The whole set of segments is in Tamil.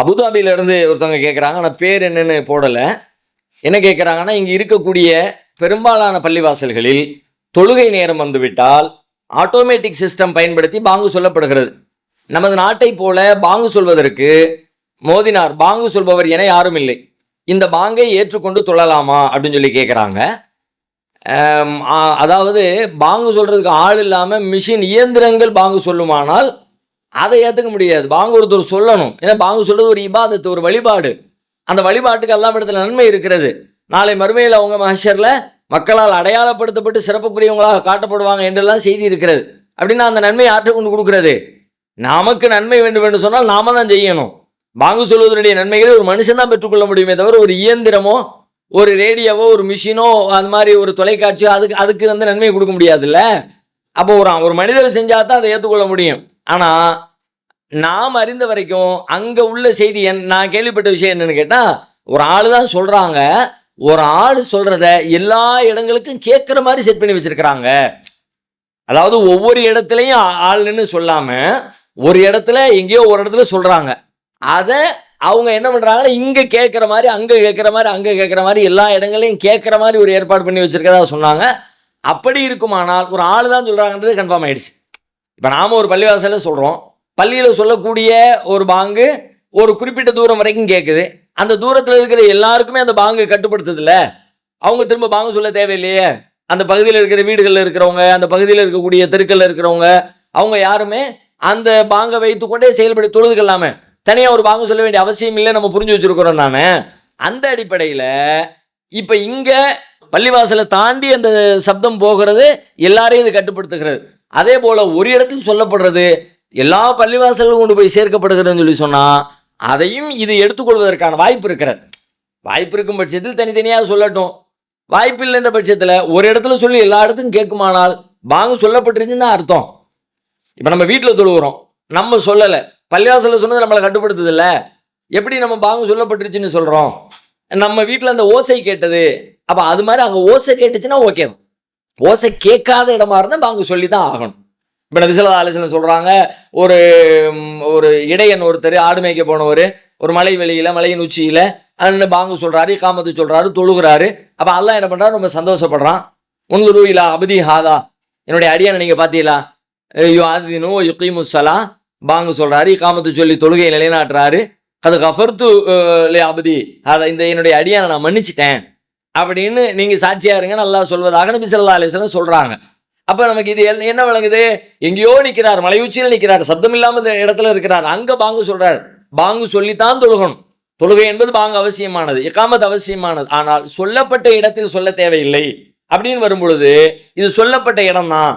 அபுதாபியில இருந்து ஒருத்தவங்க கேட்குறாங்க ஆனால் பேர் என்னன்னு போடலை. என்ன கேட்குறாங்கன்னா இங்கே இருக்கக்கூடிய பெரும்பாலான பள்ளிவாசல்களில் தொழுகை நேரம் வந்துவிட்டால் ஆட்டோமேட்டிக் சிஸ்டம் பயன்படுத்தி பாங்கு சொல்லப்படுகிறது. நமது நாட்டை போல பாங்கு சொல்வதற்கு மோதினார் பாங்கு சொல்பவர் என யாரும் இல்லை. இந்த பாங்கை ஏற்றுக்கொண்டு தொழலாமா அப்படின்னு சொல்லி கேட்குறாங்க அதாவது பாங்கு சொல்றதுக்கு ஆள் இல்லாமல் மிஷின் இயந்திரங்கள் பாங்கு சொல்லுமானால் அதை ஏற்றுக்க முடியாது. பாங்க ஒருத்தர் சொல்லணும். ஏன்னா பாங்க சொல்கிறது ஒரு இபாதத்து ஒரு வழிபாடு. அந்த வழிபாட்டுக்கு எல்லா இடத்துல நன்மை இருக்கிறது. நாளை மறுமையில் அவங்க மகஷரில் மக்களால் அடையாளப்படுத்தப்பட்டு சிறப்புக்குரியவங்களாக காட்டப்படுவாங்க என்றெல்லாம் செய்தி இருக்கிறது. அப்படின்னா அந்த நன்மை யாற்றை கொண்டு கொடுக்குறது? நமக்கு நன்மை வேண்டும் என்று சொன்னால் நாம தான் செய்யணும். பாங்கு சொல்வதனுடைய நன்மைகளை ஒரு மனுஷன் தான் பெற்றுக்கொள்ள முடியுமே தவிர ஒரு இயந்திரமோ ஒரு ரேடியோவோ ஒரு மிஷினோ அது மாதிரி ஒரு தொலைக்காட்சியோ அதுக்கு அதுக்கு வந்து நன்மை கொடுக்க முடியாதுல்ல? அப்போ ஒரு ஒரு மனிதர் செஞ்சால் தான் அதை ஏற்றுக்கொள்ள முடியும். ஆனால் நாம் அறிந்த வரைக்கும் அங்கே உள்ள செய்தி என் நான் கேள்விப்பட்ட விஷயம் என்னன்னு கேட்டால் ஒரு ஆள் தான் சொல்கிறாங்க ஒரு ஆள் சொல்கிறத எல்லா இடங்களுக்கும் கேட்குற மாதிரி செட் பண்ணி வச்சுருக்கிறாங்க. அதாவது ஒவ்வொரு இடத்துலையும் ஆ- ஆள்னு சொல்லாமல் ஒரு இடத்துல எங்கேயோ ஒரு இடத்துல சொல்கிறாங்க அதை அவங்க என்ன பண்ணுறாங்கன்னா இங்கே கேட்குற மாதிரி அங்கே கேட்குற மாதிரி அங்கே கேட்குற மாதிரி எல்லா இடங்களையும் கேட்குற மாதிரி ஒரு ஏற்பாடு பண்ணி வச்சுருக்கதா சொன்னாங்க. அப்படி இருக்குமானால் ஒரு ஆள் தான் சொல்கிறாங்கன்றது கன்ஃபார்ம் ஆயிடுச்சு. இப்போ நாம் ஒரு பள்ளிவாசலில் சொல்கிறோம் பள்ளியில் சொல்லக்கூடிய ஒரு பாங்கு ஒரு குறிப்பிட்ட தூரம் வரைக்கும் கேட்குது அந்த தூரத்தில் இருக்கிற எல்லாருக்குமே அந்த பாங்கு கட்டுப்படுத்துதில்ல. அவங்க திரும்ப பாங்கு சொல்ல தேவையில்லையே. அந்த பகுதியில் இருக்கிற வீடுகளில் இருக்கிறவங்க அந்த பகுதியில் இருக்கக்கூடிய தெருக்களில் இருக்கிறவங்க அவங்க யாருமே அந்த பாங்கை வைத்துக்கொண்டே செயல்படி தொழுதுக்கலாமே தனியாக ஒரு பாங்கு சொல்ல வேண்டிய அவசியம் இல்லை நம்ம புரிஞ்சு வச்சுருக்கிறோம் தானே. அந்த அடிப்படையில் இப்போ இங்கே பள்ளிவாசலை தாண்டி அந்த சப்தம் போகிறது எல்லாரையும் இது கட்டுப்படுத்துகிறது. அதே போல் ஒரு இடத்தில் சொல்லப்படுறது எல்லா பள்ளிவாசலும் கொண்டு போய் சேர்க்கப்படுகிறதுன்னு சொல்லி சொன்னால் அதையும் இது எடுத்துக்கொள்வதற்கான வாய்ப்பு இருக்கிறது. வாய்ப்பு இருக்கும் பட்சத்தில் தனித்தனியாக சொல்லட்டும். வாய்ப்பு இல்லைன்ற பட்சத்தில் ஒரு இடத்துல சொல்லி எல்லா இடத்துக்கும் கேட்குமானால் பாங்கு சொல்லப்பட்டிருச்சுன்னு தான் அர்த்தம். இப்போ நம்ம வீட்டில் தொழுகிறோம் நம்ம சொல்லலை. பள்ளிவாசலில் சொன்னது நம்மளை கட்டுப்படுத்துதில்ல. எப்படி நம்ம பாங்கு சொல்லப்பட்டுருச்சுன்னு சொல்கிறோம் நம்ம வீட்டில் அந்த ஓசை கேட்டது. அப்போ அது மாதிரி அங்கே ஓசை கேட்டுச்சுன்னா ஓகே. ஓசை கேட்காத இடமா இருந்தால் பாங்கு சொல்லி தான் ஆகணும். இப்போ நபிசல்லா ஆலோசனை சொல்கிறாங்க ஒரு ஒரு இடையன் ஒருத்தர் ஆடு மேய்க்க போனவர் ஒரு மலை வெளியில் மலையின் உச்சியில் அண்ணன் பாங்கு சொல்கிறாரு காமத்து சொல்கிறாரு தொழுகிறாரு. அப்போ அதெல்லாம் என்ன பண்ணுறாரு ரொம்ப சந்தோஷப்படுறான். உன்லுரு ரூயிலா அபதி ஹாதா. என்னுடைய அடியானை நீங்கள் பார்த்தீங்களா? யோ ஆதினு யுக்கீமு சலா பாங்கு சொல்கிறாரு காமத்து சொல்லி தொழுகையை நிலைநாட்டுறாரு. அது கஃபர்த்து லே அபதி அதை இந்த என்னுடைய அடியானை நான் மன்னிச்சிட்டேன். அப்படின்னு நீங்கள் சாட்சியாக இருங்க நல்லா சொல்வதாக நபி சொல்லா அலிஸ்லாம் சொல்கிறாங்க அப்போ நமக்கு இது என்ன- என்ன விளங்குது? எங்கேயோ நிற்கிறார் மலையுச்சியில் நிற்கிறார் சப்தம் இல்லாமல் இடத்துல இருக்கிறார் அங்கே பாங்கு சொல்கிறார் பாங்கு சொல்லித்தான் தொழுகணும். தொழுகை என்பது பாங்கு அவசியமானது இக்காமத் அவசியமானது. ஆனால் சொல்லப்பட்ட இடத்தில் சொல்ல தேவையில்லை அப்படின்னு வரும்பொழுது இது சொல்லப்பட்ட இடம் தான்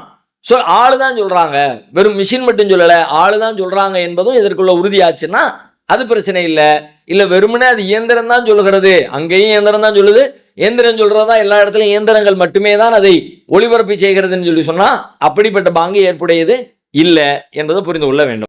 சொல் ஆளு தான் சொல்கிறாங்க வெறும் மிஷின் மட்டும் சொல்லலை ஆளு தான் சொல்கிறாங்க என்பதும் இதற்குள்ள உறுதியாச்சுன்னா அது பிரச்சனை இல்லை. இல்லை வெறுமனே அது இயந்திரம் தான் சொல்லுகிறது அங்கேயும் இயந்திரம் தான் சொல்லுது இயந்திரம் சொல்றதா எல்லா இடத்துலையும் இயந்திரங்கள் மட்டுமே தான் அதை ஒளிபரப்பு செய்கிறதுன்னு சொல்லி சொன்னா அப்படிப்பட்ட பாங்கு ஏற்புடையது இல்லை என்பதை புரிந்து கொள்ள வேண்டும்.